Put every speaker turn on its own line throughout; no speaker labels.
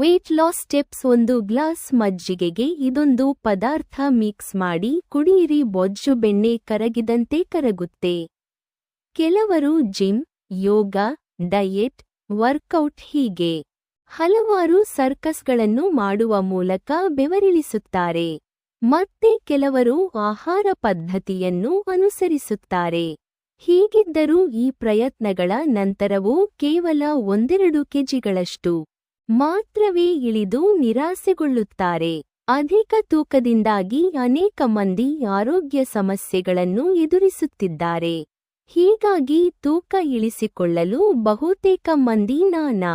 Wait loss steps ಒಂದು glass ಮಜ್ಜಿಗೆಗೆ ಇದೊಂದು ಪದಾರ್ಥ ಮಿಕ್ಸ್ ಮಾಡಿ ಕುಡಿಯಿರಿ ಬೊಜ್ಜು ಬೆಣ್ಣೆ ಕರಗಿದಂತೆ ಕರಗುತ್ತೆ. ಕೆಲವರು ಜಿಮ್ ಯೋಗ ಡಯೆಟ್ ವರ್ಕೌಟ್ ಹೀಗೆ ಹಲವಾರು ಸರ್ಕಸ್ಗಳನ್ನು ಮಾಡುವ ಮೂಲಕ ಬೆವರಿಳಿಸುತ್ತಾರೆ. ಮತ್ತೆ ಕೆಲವರು ಆಹಾರ ಪದ್ಧತಿಯನ್ನು ಅನುಸರಿಸುತ್ತಾರೆ. ಹೀಗಿದ್ದರೂ ಈ ಪ್ರಯತ್ನಗಳ ನಂತರವೂ ಕೇವಲ ಒಂದೆರಡು ಕೆಜಿಗಳಷ್ಟು. ಮಾತ್ರವೇ ಇಳಿದು ನಿರಾಸೆಗೊಳ್ಳುತ್ತಾರೆ. ಅಧಿಕ ತೂಕದಿಂದಾಗಿ ಅನೇಕ ಮಂದಿ ಆರೋಗ್ಯ ಸಮಸ್ಯೆಗಳನ್ನು ಎದುರಿಸುತ್ತಿದ್ದಾರೆ. ಹೀಗಾಗಿ ತೂಕ ಇಳಿಸಿಕೊಳ್ಳಲು ಬಹುತೇಕ ಮಂದಿ ನಾನಾ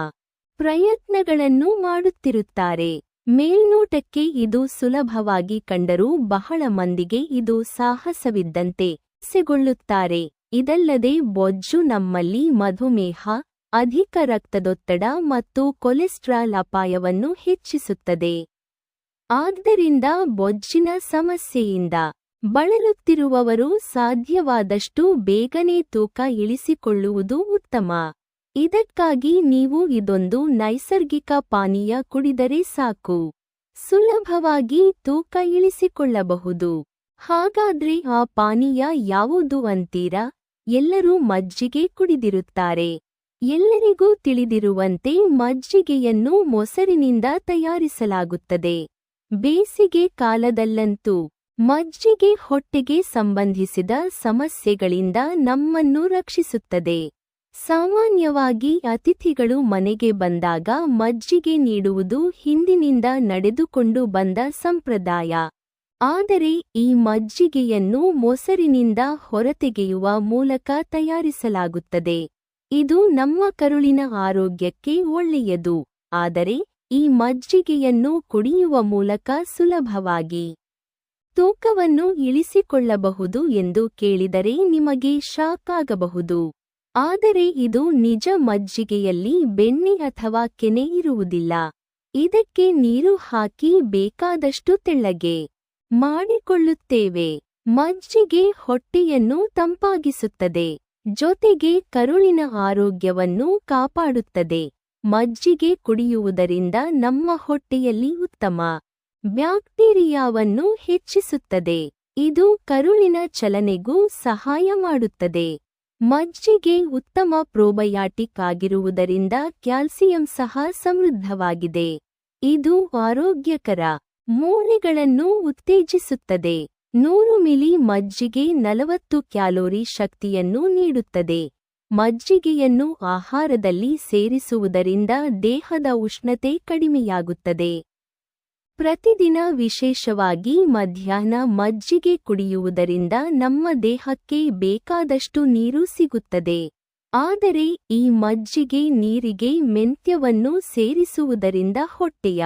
ಪ್ರಯತ್ನಗಳನ್ನು ಮಾಡುತ್ತಿರುತ್ತಾರೆ. ಮೇಲ್ನೋಟಕ್ಕೆ ಇದು ಸುಲಭವಾಗಿ ಕಂಡರೂ ಬಹಳ ಮಂದಿಗೆ ಇದು ಸಾಹಸವಿದ್ದಂತೆ ಸೆಗೊಳ್ಳುತ್ತಾರೆ. ಇದಲ್ಲದೆ ಬೊಜ್ಜು ನಮ್ಮಲ್ಲಿ ಮಧುಮೇಹ ಅಧಿಕ ರಕ್ತದೊತ್ತಡ ಮತ್ತು ಕೊಲೆಸ್ಟ್ರಾಲ್ ಅಪಾಯವನ್ನು ಹೆಚ್ಚಿಸುತ್ತದೆ. ಆದ್ದರಿಂದ ಬೊಜ್ಜಿನ ಸಮಸ್ಯೆಯಿಂದ ಬಳಲುತ್ತಿರುವವರು ಸಾಧ್ಯವಾದಷ್ಟು ಬೇಗನೆ ತೂಕ ಇಳಿಸಿಕೊಳ್ಳುವುದು ಉತ್ತಮ. ಇದಕ್ಕಾಗಿ ನೀವು ಇದೊಂದು ನೈಸರ್ಗಿಕ ಪಾನೀಯ ಕುಡಿದರೆ ಸಾಕು. ಸುಲಭವಾಗಿ ತೂಕ ಇಳಿಸಿಕೊಳ್ಳಬಹುದು. ಹಾಗಾದ್ರೆ ಆ ಪಾನೀಯ ಯಾವುದು ಅಂತೀರಾ? ಎಲ್ಲರೂ ಮಜ್ಜಿಗೆ ಕುಡಿದಿರುತ್ತಾರೆ. ಎಲ್ಲರಿಗೂ ತಿಳಿದಿರುವಂತೆ ಮಜ್ಜಿಗೆಯನ್ನು ಮೊಸರಿನಿಂದ ತಯಾರಿಸಲಾಗುತ್ತದೆ. ಬೇಸಿಗೆ ಕಾಲದಲ್ಲಂತೂ ಮಜ್ಜಿಗೆ ಹೊಟ್ಟೆಗೆ ಸಂಬಂಧಿಸಿದ ಸಮಸ್ಯೆಗಳಿಂದ ನಮ್ಮನ್ನು ರಕ್ಷಿಸುತ್ತದೆ. ಸಾಮಾನ್ಯವಾಗಿ ಅತಿಥಿಗಳು ಮನೆಗೆ ಬಂದಾಗ ಮಜ್ಜಿಗೆ ನೀಡುವುದು ಹಿಂದಿನಿಂದ ನಡೆದುಕೊಂಡು ಬಂದ ಸಂಪ್ರದಾಯ. ಆದರೆ ಈ ಮಜ್ಜಿಗೆಯನ್ನು ಮೊಸರಿನಿಂದ ಹೊರತೆಗೆಯುವ ಮೂಲಕ ತಯಾರಿಸಲಾಗುತ್ತದೆ. ಇದು ನಮ್ಮ ಕರುಳಿನ ಆರೋಗ್ಯಕ್ಕೆ ಒಳ್ಳೆಯದು, ಆದರೆ ಈ ಮಜ್ಜಿಗೆಯನ್ನು ಕುಡಿಯುವ ಮೂಲಕ ಸುಲಭವಾಗಿ ತೂಕವನ್ನು ಇಳಿಸಿಕೊಳ್ಳಬಹುದು ಎಂದು ಕೇಳಿದರೆ ನಿಮಗೆ ಶಾಕ್ ಆಗಬಹುದು. ಆದರೆ ಇದು ನಿಜ ಮಜ್ಜಿಗೆಯಲ್ಲಿ ಬೆಣ್ಣೆ ಅಥವಾ ಕೆನೆ ಇರುವುದಿಲ್ಲ. ಇದಕ್ಕೆ ನೀರು ಹಾಕಿ ಬೇಕಾದಷ್ಟು ತೆಳ್ಳಗೆ ಮಾಡಿಕೊಳ್ಳುತ್ತೇವೆ. ಮಜ್ಜಿಗೆ ಹೊಟ್ಟೆಯನ್ನು ತಂಪಾಗಿಸುತ್ತದೆ. ಜೊತೆಗೆ ಕರುಳಿನ ಆರೋಗ್ಯವನ್ನು ಕಾಪಾಡುತ್ತದೆ. ಮಜ್ಜಿಗೆ ಕುಡಿಯುವುದರಿಂದ ನಮ್ಮ ಹೊಟ್ಟೆಯಲ್ಲಿ ಉತ್ತಮ ಬ್ಯಾಕ್ಟೀರಿಯಾವನ್ನು ಹೆಚ್ಚಿಸುತ್ತದೆ. ಇದು ಕರುಳಿನ ಚಲನೆಗೂ ಸಹಾಯ ಮಾಡುತ್ತದೆ. ಮಜ್ಜಿಗೆ ಉತ್ತಮ ಪ್ರೋಬಯಾಟಿಕ್ ಆಗಿರುವುದರಿಂದ ಕ್ಯಾಲ್ಸಿಯಂ ಸಹ ಸಮೃದ್ಧವಾಗಿದೆ. ಇದು ಆರೋಗ್ಯಕರ ಮೂಳೆಗಳನ್ನು ಉತ್ತೇಜಿಸುತ್ತದೆ. ನೂರು ಮಿಲಿ ಮಜ್ಜಿಗೆ ನಲವತ್ತು ಕ್ಯಾಲೋರಿ ಶಕ್ತಿಯನ್ನು ನೀಡುತ್ತದೆ. ಮಜ್ಜಿಗೆಯನ್ನು ಆಹಾರದಲ್ಲಿ ಸೇರಿಸುವುದರಿಂದ ದೇಹದ ಉಷ್ಣತೆ ಕಡಿಮೆಯಾಗುತ್ತದೆ. ಪ್ರತಿದಿನ ವಿಶೇಷವಾಗಿ ಮಧ್ಯಾಹ್ನ ಮಜ್ಜಿಗೆ ಕುಡಿಯುವುದರಿಂದ ನಮ್ಮ ದೇಹಕ್ಕೆ ಬೇಕಾದಷ್ಟು ನೀರು ಸಿಗುತ್ತದೆ. ಆದರೆ ಈ ಮಜ್ಜಿಗೆ ನೀರಿಗೆ ಮೆಂತ್ಯವನ್ನು ಸೇರಿಸುವುದರಿಂದ ಹೊಟ್ಟೆಯ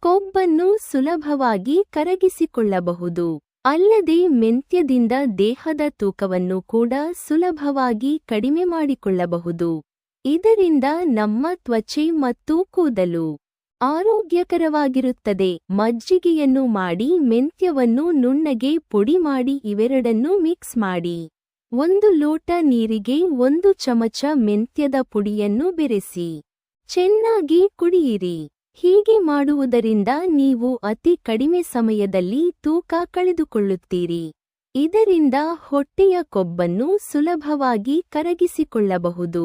ಕೊಬ್ಬನ್ನು ಸುಲಭವಾಗಿ ಕರಗಿಸಿಕೊಳ್ಳಬಹುದು. ಅಲ್ಲದೆ ಮೆಂತ್ಯದಿಂದ ದೇಹದ ತೂಕವನ್ನು ಕೂಡ ಸುಲಭವಾಗಿ ಕಡಿಮೆ ಮಾಡಿಕೊಳ್ಳಬಹುದು. ಇದರಿಂದ ನಮ್ಮ ತ್ವಚೆ ಮತ್ತು ಕೂದಲು ಆರೋಗ್ಯಕರವಾಗಿರುತ್ತದೆ. ಮಜ್ಜಿಗೆಯನ್ನು ಮಾಡಿ ಮೆಂತ್ಯವನ್ನು ನುಣ್ಣಗೆ ಪುಡಿ ಮಾಡಿ ಇವೆರಡನ್ನೂ ಮಿಕ್ಸ್ ಮಾಡಿ ಒಂದು ಲೋಟ ನೀರಿಗೆ ಒಂದು ಚಮಚ ಮೆಂತ್ಯದ ಪುಡಿಯನ್ನು ಬೆರೆಸಿ. ಚೆನ್ನಾಗಿ ಕುಡಿಯಿರಿ. ಹೀಗೆ ಮಾಡುವುದರಿಂದ ನೀವು ಅತಿ ಕಡಿಮೆ ಸಮಯದಲ್ಲಿ ತೂಕ ಕಳೆದುಕೊಳ್ಳುತ್ತೀರಿ. ಇದರಿಂದ ಹೊಟ್ಟೆಯ ಕೊಬ್ಬನ್ನು ಸುಲಭವಾಗಿ ಕರಗಿಸಿಕೊಳ್ಳಬಹುದು.